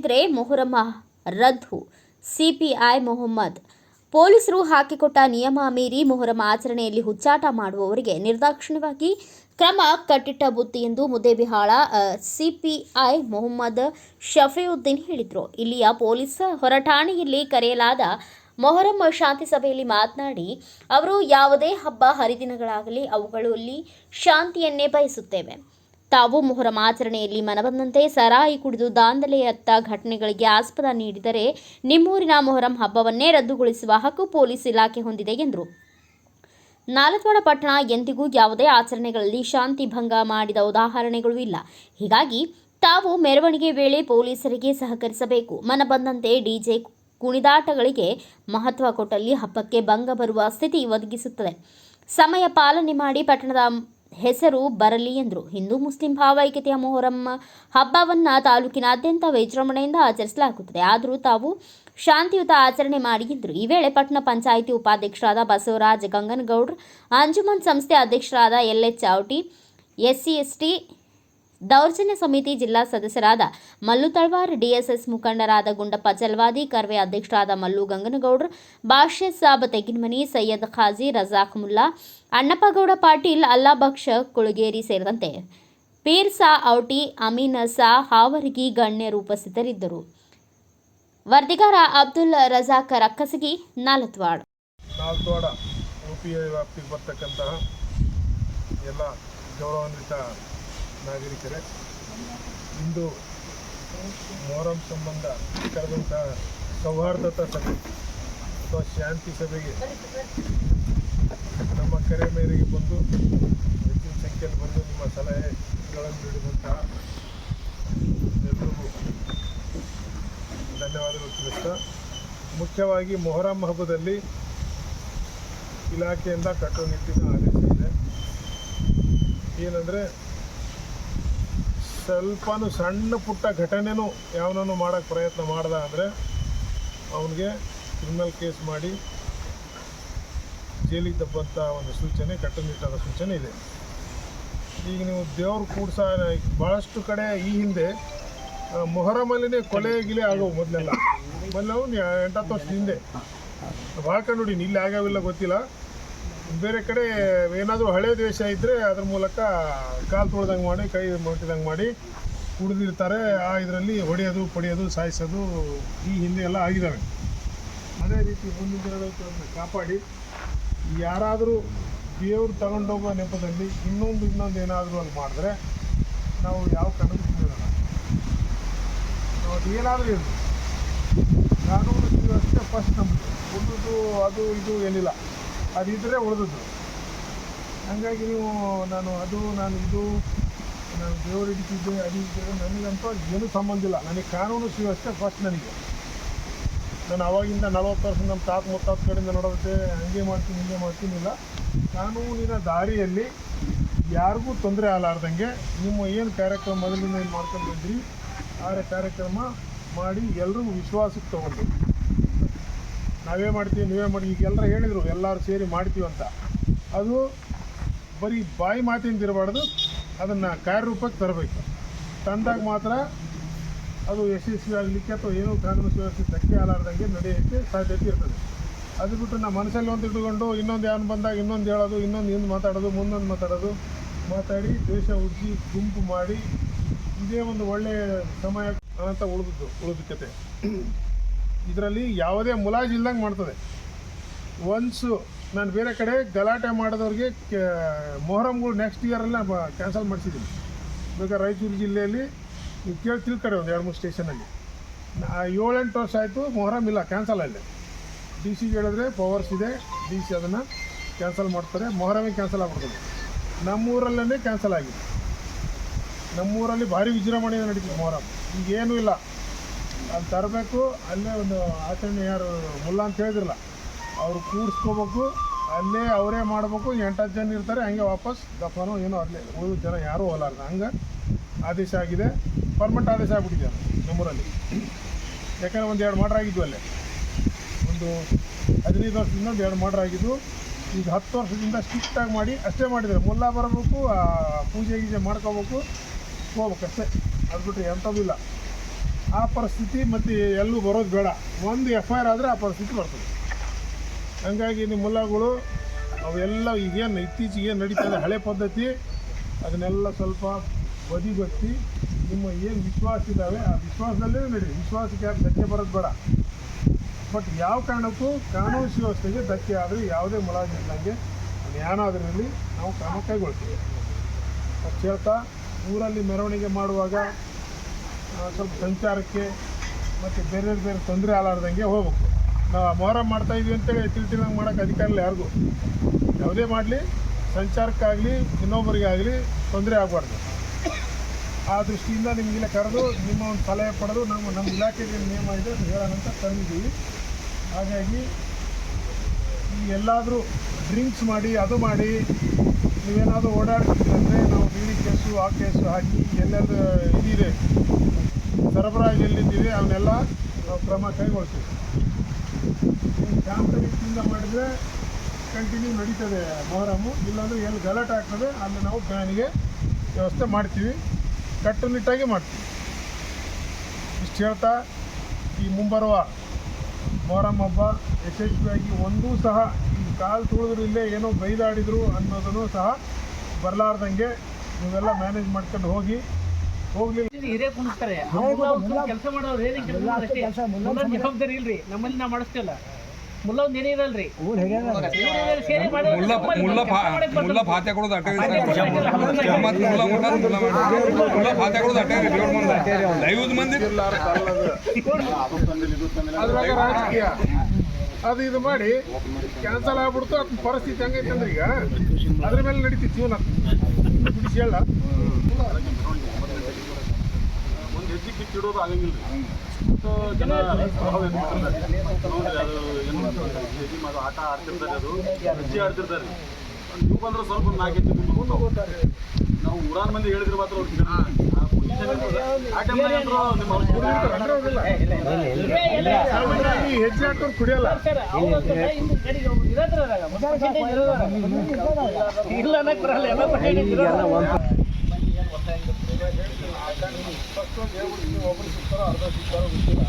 ನೋಡಿದರೆ ಮೊಹರಮ ರದ್ದು. ಸಿಪಿಐ ಮೊಹಮ್ಮದ್. ಪೊಲೀಸರು ಹಾಕಿಕೊಟ್ಟ ನಿಯಮ ಮೀರಿ ಮೊಹರಂ ಆಚರಣೆಯಲ್ಲಿ ಹುಚ್ಚಾಟ ಮಾಡುವವರಿಗೆ ನಿರ್ದಾಕ್ಷಿಣ್ಯವಾಗಿ ಕ್ರಮ ಕಟ್ಟಿಟ್ಟ ಬುತ್ತಿ ಎಂದು ಮುದ್ದೇಬಿಹಾಳ ಸಿಪಿಐ ಮೊಹಮ್ಮದ್ ಶಫಿಯುದ್ದೀನ್ ಹೇಳಿದರು. ಇಲ್ಲಿಯ ಪೊಲೀಸ್ ಹೊರಠಾಣೆಯಲ್ಲಿ ಕರೆಯಲಾದ ಮೊಹರಂ ಶಾಂತಿ ಸಭೆಯಲ್ಲಿ ಮಾತನಾಡಿ, ಅವರು ಯಾವುದೇ ಹಬ್ಬ, ಹರಿದಿನಗಳಾಗಲಿ, ಅವುಗಳಲ್ಲಿ ಶಾಂತಿಯನ್ನೇ ಬಯಸುತ್ತೇವೆ. ತಾವು ಮೊಹರಂ ಆಚರಣೆಯಲ್ಲಿ ಮನಬಂದಂತೆ ಸರಾಯಿ ಕುಡಿದು ದಾಂಧಲೆಯತ್ತ ಘಟನೆಗಳಿಗೆ ಆಸ್ಪದ ನೀಡಿದರೆ ನಿಮ್ಮೂರಿನ ಮೊಹರಂ ಹಬ್ಬವನ್ನೇ ರದ್ದುಗೊಳಿಸುವ ಹಕ್ಕು ಪೊಲೀಸ್ ಇಲಾಖೆ ಹೊಂದಿದೆ ಎಂದರು. ನಾಲತ್ವಾಡ ಪಟ್ಟಣ ಎಂದಿಗೂ ಯಾವುದೇ ಆಚರಣೆಗಳಲ್ಲಿ ಶಾಂತಿ ಭಂಗ ಮಾಡಿದ ಉದಾಹರಣೆಗಳು ಇಲ್ಲ. ಹೀಗಾಗಿ ತಾವು ಮೆರವಣಿಗೆ ವೇಳೆ ಪೊಲೀಸರಿಗೆ ಸಹಕರಿಸಬೇಕು. ಮನ ಬಂದಂತೆ ಡಿಜೆ ಕುಣಿದಾಟಗಳಿಗೆ ಮಹತ್ವ ಕೊಟ್ಟಲ್ಲಿ ಹಬ್ಬಕ್ಕೆ ಭಂಗ ಬರುವ ಸ್ಥಿತಿ ಒದಗಿಸುತ್ತದೆ. ಸಮಯ ಪಾಲನೆ ಮಾಡಿ ಪಟ್ಟಣದ ಹೆಸರು ಬರಲಿ ಎಂದರು. ಹಿಂದೂ ಮುಸ್ಲಿಂ ಭಾವೈಕ್ಯತೆಯ ಮೊಹರಂ ಹಬ್ಬವನ್ನು ತಾಲೂಕಿನಾದ್ಯಂತ ವಿಜೃಂಭಣೆಯಿಂದ ಆಚರಿಸಲಾಗುತ್ತದೆ. ಆದರೂ ತಾವು ಶಾಂತಿಯುತ ಆಚರಣೆ ಮಾಡಿ ಎಂದರು. ಈ ವೇಳೆ ಪಟ್ಟಣ ಪಂಚಾಯಿತಿ ಉಪಾಧ್ಯಕ್ಷರಾದ ಬಸವರಾಜ್ ಗಂಗನಗೌಡ್ರ, ಅಂಜುಮನ್ ಸಂಸ್ಥೆ ಅಧ್ಯಕ್ಷರಾದ L H Chavati SC, ST ದೌರ್ಜನ್ಯ ಸಮಿತಿ ಜಿಲ್ಲಾ ಸದಸ್ಯರಾದ ಮಲ್ಲು ತಳ್ವಾರ್, ಡಿಎಸ್ಎಸ್ ಮುಖಂಡರಾದ ಗುಂಡಪ್ಪ ಚಲ್ವಾದಿ ಕರ್ವೆ ಅಧ್ಯಕ್ಷರಾದ ಮಲ್ಲು ಗಂಗನಗೌಡರ್ ಬಾಷ್ಯ ಸಾಬ್ ತೆಗಿನ್ಮನಿ, ಸೈಯದ್ ಖಾಜಿ, ರಜಾಕ್ ಮುಲ್ಲಾ, ಅಣ್ಣಪ್ಪಗೌಡ ಪಾಟೀಲ್ ಅಲ್ಲಾಬಕ್ಷ ಕುಳಗೇರಿ ಸೇರಿದಂತೆ ಪೀರ್ ಸಾ ಔಟಿ, ಅಮೀನ್ ಸಾ ಹಾವರ್ಗಿ ಗಣ್ಯರು ಉಪಸ್ಥಿತರಿದ್ದರು. ವರದಿಗಾರ ಅಬ್ದುಲ್ ರಜಾಕ್ ರಕ್ಕಸಗಿ, ನಾಲತ್ವಾಡ್. ಎಲ್ಲ ಗೌರವಾನ್ವಿತ ನಾಗರಿಕರೇ, ಇಂದು ಮೊಹರಂ ಸಂಬಂಧ ಕರೆದಂತಹ ಸೌಹಾರ್ದತಾ ಸಭೆ, ಅಥವಾ ಶಾಂತಿ ಸಭೆಗೆ ನಮ್ಮ ಕರೆ ಮೇರೆಗೆ ಬಂದು ಹೆಚ್ಚಿನ ಸಂಖ್ಯೆಯಲ್ಲಿ ಬಂದು ನಿಮ್ಮ ಸಲಹೆಗಳನ್ನು ನೀಡಿದಂತಹ ಎಲ್ಲರಿಗೂ ಧನ್ಯವಾದಗಳು ತಿಳಿಸ್ತಾ, ಮುಖ್ಯವಾಗಿ ಮೊಹರಂ ಹಬ್ಬದಲ್ಲಿ ಇಲಾಖೆಯಿಂದ ಕಟ್ಟುನಿಟ್ಟಿನ ಆದೇಶ ಇದೆ. ಏನಂದರೆ ಸ್ವಲ್ಪನೂ ಸಣ್ಣ ಪುಟ್ಟ ಘಟನೆನೂ ಯಾವನೂ ಮಾಡೋಕ್ಕೆ ಪ್ರಯತ್ನ ಮಾಡ್ದ ಅಂದರೆ ಅವನಿಗೆ ಕ್ರಿಮಿನಲ್ ಕೇಸ್ ಮಾಡಿ ಜೈಲಿಗೆ ತಪ್ಪಂಥ ಒಂದು ಸೂಚನೆ, ಕಟ್ಟುನಿಟ್ಟಾದ ಸೂಚನೆ ಇದೆ. ಈಗ ನೀವು ದೇವ್ರು ಕೂಡ ಭಾಳಷ್ಟು ಕಡೆ ಈ ಹಿಂದೆ ಮೊಹರಮಲ್ಲಿನೇ ಕೊಲೆ ಗಿಲೆ ಆಗವು ಮೊದಲೆಲ್ಲ. ಮೊದಲು ಎಂಟತ್ತು ವರ್ಷದ ಹಿಂದೆ. ಭಾಳ ಕಂಡು ಇಲ್ಲಿ ಆಗೋವಿಲ್ಲ ಗೊತ್ತಿಲ್ಲ. ಬೇರೆ ಕಡೆ ಏನಾದರೂ ಹಳೆ ದ್ವೇಷ ಇದ್ದರೆ ಅದ್ರ ಮೂಲಕ ಕಾಲು ತೊಳೆದಂಗೆ ಮಾಡಿ, ಕೈ ಮುಟ್ಟಿದಂಗೆ ಮಾಡಿ ಕುಡಿದಿರ್ತಾರೆ. ಆ ಇದರಲ್ಲಿ ಹೊಡೆಯೋದು, ಪಡೆಯೋದು, ಸಾಯಿಸೋದು ಈ ಹಿಂದೆ ಎಲ್ಲ ಆಗಿದ್ದಾವೆ ಅದೇ ರೀತಿ ಮುಂದಿನ ದಿನಗಳನ್ನು ಕಾಪಾಡಿ. ಯಾರಾದರೂ ದೇವರು ತಗೊಂಡೋಗೋ ನೆಪದಲ್ಲಿ ಇನ್ನೊಂದು ಇನ್ನೊಂದು ಏನಾದರೂ ಅಲ್ಲಿ ಮಾಡಿದ್ರೆ ನಾವು ಯಾವ ಕಾರಣಕ್ಕೂ ಬಿಡೋಲ್ಲ ನಾವು ಅದು ಏನಾದರೂ ಇರಲಿ ಕಾನೂನು ಅಷ್ಟೇ ಫಸ್ಟ್ ನಮ್ಮದು ಒಂದು ಅದು ಇದು ಏನಿಲ್ಲ. ಅದಿದ್ದರೆ ಉಳಿದದ್ದು. ಹಾಗಾಗಿ ನೀವು ನಾನು ಅದು, ನಾನು ಇದು, ನಾನು ದೇವರು ಹಿಡಿತಿದ್ದೆ, ಅದು ಇದ್ದರೆ ನನಗಂತೂ ಏನೂ ಸಂಬಂಧ ಇಲ್ಲ. ನನಗೆ ಕಾನೂನು ಸುವ್ಯವಸ್ಥೆ ಫಸ್ಟ್ ನನಗೆ. ನಾನು ಅವಾಗಿಂದ ನಲವತ್ತು ವರ್ಷ ನಮ್ಮ ತಾತ ಮುತ್ತಾತ ಕಡೆಯಿಂದ ನೋಡೋದಕ್ಕೆ ಹಂಗೆ ಮಾಡ್ತೀನಿ, ಹಿಂಗೆ ಮಾಡ್ತೀನಿ ಇಲ್ಲ. ಕಾನೂನಿನ ದಾರಿಯಲ್ಲಿ ಯಾರಿಗೂ ತೊಂದರೆ ಆಗಲಾರ್ದಂಗೆ ನಿಮ್ಮ ಏನು ಕಾರ್ಯಕ್ರಮ ಮೊದಲಿಂದ ಏನು ಮಾಡ್ಕೊಂಡು ಬಂದ್ರಿ, ಆ ಕಾರ್ಯಕ್ರಮ ಮಾಡಿ ಎಲ್ಲರಿಗೂ ವಿಶ್ವಾಸಕ್ಕೆ ತಗೊಂಡು. ನಾವೇ ಮಾಡ್ತೀವಿ, ನೀವೇ ಮಾಡಿ, ಈಗ ಎಲ್ಲರೂ ಹೇಳಿದರು, ಎಲ್ಲರೂ ಸೇರಿ ಮಾಡ್ತೀವಿ ಅಂತ. ಅದು ಬರೀ ಬಾಯಿ ಮಾತಿಂದ ಇರಬಾರ್ದು, ಅದನ್ನು ಕಾರ್ಯರೂಪಕ್ಕೆ ತರಬೇಕು. ತಂದಾಗ ಮಾತ್ರ ಅದು ಯಶಸ್ವಿ ಆಗಲಿಕ್ಕೆ ಅಥವಾ ಏನೂ ಕಾನೂನು ಸುವ್ಯವಸ್ಥೆ ಧಕ್ಕೆ ಆಗಲಾರ್ದಂಗೆ ನಡೆಯೋಕ್ಕೆ ಸಾಧ್ಯತೆ ಇರ್ತದೆ. ಅದು ಬಿಟ್ಟು ನಮ್ಮ ಮನಸ್ಸಲ್ಲಿ ಒಂದು ಇಟ್ಕೊಂಡು ಇನ್ನೊಂದು ಯಾರು ಬಂದಾಗ ಇನ್ನೊಂದು ಹೇಳೋದು, ಇನ್ನೊಂದು ಹಿಂದೆ ಮಾತಾಡೋದು, ಮುಂದೊಂದು ಮಾತಾಡೋದು, ಮಾತಾಡಿ, ದೇಶ ಉಜ್ಜಿ, ಗುಂಪು ಮಾಡಿ, ಇದೇ ಒಂದು ಒಳ್ಳೆಯ ಸಮಯ ಅಂತ ಉಳಿದದ್ದು ಉಳಿದ ಕತೆ ಇದರಲ್ಲಿ ಯಾವುದೇ ಮುಲಾಜ್ ಇಲ್ದಂಗೆ ಮಾಡ್ತದೆ. ಒನ್ಸು ನಾನು ಬೇರೆ ಕಡೆ ಗಲಾಟೆ ಮಾಡಿದವ್ರಿಗೆ ಮೊಹರಂಗಳು ನೆಕ್ಸ್ಟ್ ಇಯರೆಲ್ಲ ಕ್ಯಾನ್ಸಲ್ ಮಾಡಿಸಿದ್ದೀನಿ. ಬೇಕಾದ್ರೆ ರಾಯಚೂರು ಜಿಲ್ಲೆಯಲ್ಲಿ, ನೀವು ಕೇಳಿ ತಿಳ್ಕಡೆ ಒಂದು ಎರಡು ಮೂರು ಸ್ಟೇಷನಲ್ಲಿ ಏಳೆಂಟು ವರ್ಷ ಆಯಿತು ಮೊಹರಂ ಇಲ್ಲ ಕ್ಯಾನ್ಸಲ್ ಆಗಿದೆ ಡಿ ಸಿಗೆ ಹೇಳಿದ್ರೆ ಪವರ್ಸ್ ಇದೆ ಡಿ ಸಿ ಅದನ್ನು ಕ್ಯಾನ್ಸಲ್ ಮಾಡ್ತಾರೆ, ಮೊಹರಮೇ ಕ್ಯಾನ್ಸಲ್ ಆಗ್ಬಿಡ್ತದೆ. ನಮ್ಮೂರಲ್ಲೇ ಕ್ಯಾನ್ಸಲ್ ಆಗಿದೆ. ನಮ್ಮೂರಲ್ಲಿ ಭಾರಿ ವಿಜೃಂಭಣೆಯಿಂದ ನಡೀತದೆ ಮೊಹರಂ. ಈಗೇನೂ ಇಲ್ಲ. ಅಲ್ಲಿ ತರಬೇಕು, ಅಲ್ಲೇ ಒಂದು ಆಚರಣೆ ಯಾರು ಮುಲ್ಲ ಅಂತ ಹೇಳಿದ್ರಲ್ಲ, ಅವರು ಕೂಡಿಸ್ಕೋಬೇಕು ಅಲ್ಲೇ ಅವರೇ ಮಾಡಬೇಕು, ಎಂಟತ್ತು ಜನ ಇರ್ತಾರೆ, ಹಂಗೆ ವಾಪಸ್ ದಫನೋ ಏನೋ ಅಲ್ಲೇ ಉಳಿದ ಜನ ಯಾರೂ ಹೋಲಾರ್ದು, ಹಂಗೆ ಆದೇಶ ಆಗಿದೆ ಪರ್ಮನೆಂಟ್ ಆದೇಶ ಆಗಿಬಿಟ್ಟಿದೆ ನಮ್ಮೂರಲ್ಲಿ. ಯಾಕಂದರೆ ಒಂದು ಎರಡು ಮಾಡ್ರ್ ಆಗಿದ್ವು ಅಲ್ಲೇ. ಒಂದು ಹದಿನೈದು ವರ್ಷದಿಂದ ಒಂದು ಎರಡು ಮಾಡ್ರ್ ಆಗಿದ್ದು, ಈಗ ಹತ್ತು ವರ್ಷದಿಂದ ಸ್ಟ್ರಿಕ್ಟಾಗಿ ಮಾಡಿ, ಅಷ್ಟೇ ಮಾಡಿದ್ದಾರೆ. ಮುಲ್ಲ ಬರಬೇಕು ಪೂಜೆ ಗೀಜೆ ಮಾಡ್ಕೋಬೇಕು ಹೋಗ್ಬೇಕು ಅಷ್ಟೇ ಅದು ಬಿಟ್ಟರೆ ಎಂಥದ್ದು ಇಲ್ಲ. ಆ ಪರಿಸ್ಥಿತಿ ಮತ್ತು ಎಲ್ಲೂ ಬರೋದು ಬೇಡ. ಒಂದು ಎಫ್ ಐ ಆರ್ ಆದರೆ ಆ ಪರಿಸ್ಥಿತಿ ಬರ್ತದೆ. ಹಂಗಾಗಿ ನಿಮ್ಮ ಮುಲ್ಲಗಳು ಅವೆಲ್ಲ ಈಗೇನು ಇತ್ತೀಚೆಗೆ ಏನು ನಡೀತದೆ ಹಳೆ ಪದ್ಧತಿ. ಅದನ್ನೆಲ್ಲ ಸ್ವಲ್ಪ ಬದಿಗೊತ್ತಿ ನಿಮ್ಮ ಏನು ವಿಶ್ವಾಸ ಇದ್ದಾವೆ ಆ ವಿಶ್ವಾಸದಲ್ಲೇ ನಡೀರಿ. ವಿಶ್ವಾಸಕ್ಕೆ ಯಾರು ಧಕ್ಕೆ ಬರೋದು ಬೇಡ. ಬಟ್ ಯಾವ ಕಾರಣಕ್ಕೂ ಕಾನೂನು ಸುವ್ಯವಸ್ಥೆಗೆ ಧಕ್ಕೆ ಆದರೆ ಯಾವುದೇ ಮುಲಾಜಿಲ್ಲದಂಗೆ ಜ್ಞಾನ ಅದರಲ್ಲಿ ನಾವು ಕ್ರಮ ಕೈಗೊಳ್ತೀವಿ. ಅಷ್ಟು ಹೇಳ್ತಾ, ಊರಲ್ಲಿ ಮೆರವಣಿಗೆ ಮಾಡುವಾಗ ಸ್ವಲ್ಪ ಸಂಚಾರಕ್ಕೆ ಮತ್ತು ಬೇರೆ ಬೇರೆ ತೊಂದರೆ ಆಗಲಾರ್ದಂಗೆ ಹೋಗ್ಬೇಕು. ನಾವು ಮೊಹರಂ ಮಾಡ್ತಾ ಅಂತೇಳಿ ತಿಳ್ತಿಳಂಗೆ ಮಾಡೋಕ್ಕೆ ಅಧಿಕಾರ ಇಲ್ಲ ಯಾರಿಗೂ. ಯಾವುದೇ ಮಾಡಲಿ, ಸಂಚಾರಕ್ಕಾಗಲಿ, ಇನ್ನೊಬ್ಬರಿಗಾಗಲಿ ತೊಂದರೆ ಆಗಬಾರ್ದು. ಆ ದೃಷ್ಟಿಯಿಂದ ನಿಮಗೆಲ್ಲ ಕರೆದು ನಿಮ್ಮ ಒಂದು ಸಲಹೆ ಪಡೆದು ನಮ್ಮ ನಮ್ಮ ಇಲಾಖೆಗೆ ನಿಯಮ ಇದೆ ಹೇಳೋಣ ಅಂತ ತಂದಿದ್ದೀವಿ. ಹಾಗಾಗಿ ಈ ಎಲ್ಲಾದರೂ ಡ್ರಿಂಕ್ಸ್ ಮಾಡಿ, ಅದು ಮಾಡಿ, ನೀವೇನಾದರೂ ಓಡಾಡ್ತಿದ್ರೆ ಅಂದರೆ ನಾವು ಬೀಡಿ ಕೇಸು, ಆ ಕೇಸು ಹಾಕಿ ಎಲ್ಲೆಲ್ಲ ಇದಿದೆ. ಸರಬರಾಜು ಎಲ್ಲಿದ್ದೀವಿ ಅವನ್ನೆಲ್ಲ ನಾವು ಕ್ರಮ ಕೈಗೊಳ್ತೀವಿ. ಶಾಂತರಿಯಿಂದ ಮಾಡಿದರೆ ಕಂಟಿನ್ಯೂ ನಡೀತದೆ ಮೊಹರಮು ಇಲ್ಲಾಂದರೆ ಎಲ್ಲಿ ಗಲಾಟೆ ಆಗ್ತದೆ, ಅಲ್ಲಿ ನಾವು ಬ್ಯಾನಿಗೆ ವ್ಯವಸ್ಥೆ ಮಾಡ್ತೀವಿ. ಕಟ್ಟುನಿಟ್ಟಾಗಿ ಮಾಡ್ತೀವಿ. ಇಷ್ಟು ಹೇಳ್ತಾ, ಈ ಮುಂಬರುವ ಮೊಹರಂ ಹಬ್ಬ ಯಶಸ್ವಿಯಾಗಿ ಒಂದೂ ಸಹ ಈ ಕಾಲು ತುಳಿದ್ರು ಇಲ್ಲೇ ಏನೋ ಬೈದಾಡಿದ್ರು ಅನ್ನೋದನ್ನು ಸಹ ಬರಲಾರ್ದಂಗೆ ನೀವೆಲ್ಲ ಮ್ಯಾನೇಜ್ ಮಾಡ್ಕೊಂಡು ಹೋಗಿ ಕೆಲಸ ಮಾಡೋರು ಏನೇ ಕೆಲಸ ಮಾಡೋದು ಅಷ್ಟೇ ಮುಲ್ಲಾ ಜವಾಬ್ದಾರಿ ಇಲ್ರಿ ನಮ್ಮಲ್ಲಿ ನಾವು ಮಾಡಿಸ್ತಿಲ್ಲ ಮುಲ್ಲ ಒಂದ್ ಏನೇ ಇರಲ್ರಿ. ಇವ್ರು ಸೇರಿ ಮಾಡೋರು ಮುಲ್ಲ ತಪ್ಪಲ್ಲ. ಮುಲ್ಲ ಫಾ ಕೆಲ್ಸ ಮಾಡಕ್ ಮುಲ್ಲ ಬರ್ತದೆ. ಫಾತೆ ಕೊಡೋದು ಅಟ್ಟೆ ಮತ್ತು ಮುಲ್ಲ ಮುಲ್ಲ ಮುಲ್ಲ ಮಾಡಿ ಮುಲ್ಲ ಫಾತೆ ಕೊಡೋದು ಅಟ್ಟೆ ದೇವ್ರ ಮಂದಿ ಐವತ್ತು ಮಂದಿ ಅದ್ರಾಗ ರಾಜಕೀಯ. ಅದು ಇದು ಮಾಡಿ ಕ್ಯಾನ್ಸಲ್ ಆಗ್ಬಿಡ್ತು ಅದ್ ಪರಿಸ್ಥಿತಿ ಹಂಗೈತೆ ಅಂದ್ರೆ ಈಗ. ಅದ್ರ ಮೇಲೆ ನಡೀತಿ ಜೀವನ. ಬಿಡಿಸಿ ಹೇಳ ಒಂದು ಹೆಜ್ಜೆ ಕಿಚ್ಚಿಡೋದು ಆಗಂಗಿಲ್ಲ ರೀ. ಜನ ಪ್ರಭಾವ. ನೋಡ್ರಿ ಅದು ಏನು ಹೆಜ್ಜೆ ಮಾಡು ಆಟ ಆಡ್ತಿರ್ತಾರೆ ಅದು. ಹೆಜ್ಜೆ ಆಡ್ತಿರ್ತಾರೆ. ನೀವು ಬಂದ್ರೆ ಸ್ವಲ್ಪ ನಾಲ್ಕು ಹೆಜ್ಜೆ ಹೋಗ್ತಾವೆ. ನಾವು ಊರಾನ್ ಮಂದಿ ಹೇಳಿದ್ರೆ ಮಾತ್ರ ಅವ್ರು ಕೇಳಲ್ಲ. ಆ position ಇರ್ತದೆ. ಆ ಟೈಮ್ನಾಗ ಏನ್ರು ನಿಮ್ಮ ಅವ್ರು ಕುಡಿದಿರ್ತಾರೆ. ಹಿರೇ ಎಲ್ಲ ಸಾಮಾನ್ಯವಾಗಿ ಹೆಜ್ಜೆ ಹಾಕೋರು ಕುಡಿಯಲ್ಲ. ಇಲ್ಲ. ಒಬ್ಬರು ಸಿಗ್ತಾರೋ ಅರ್ಧ ಸಿಗ್ತಾರೋ ಗೊತ್ತಿಲ್ಲ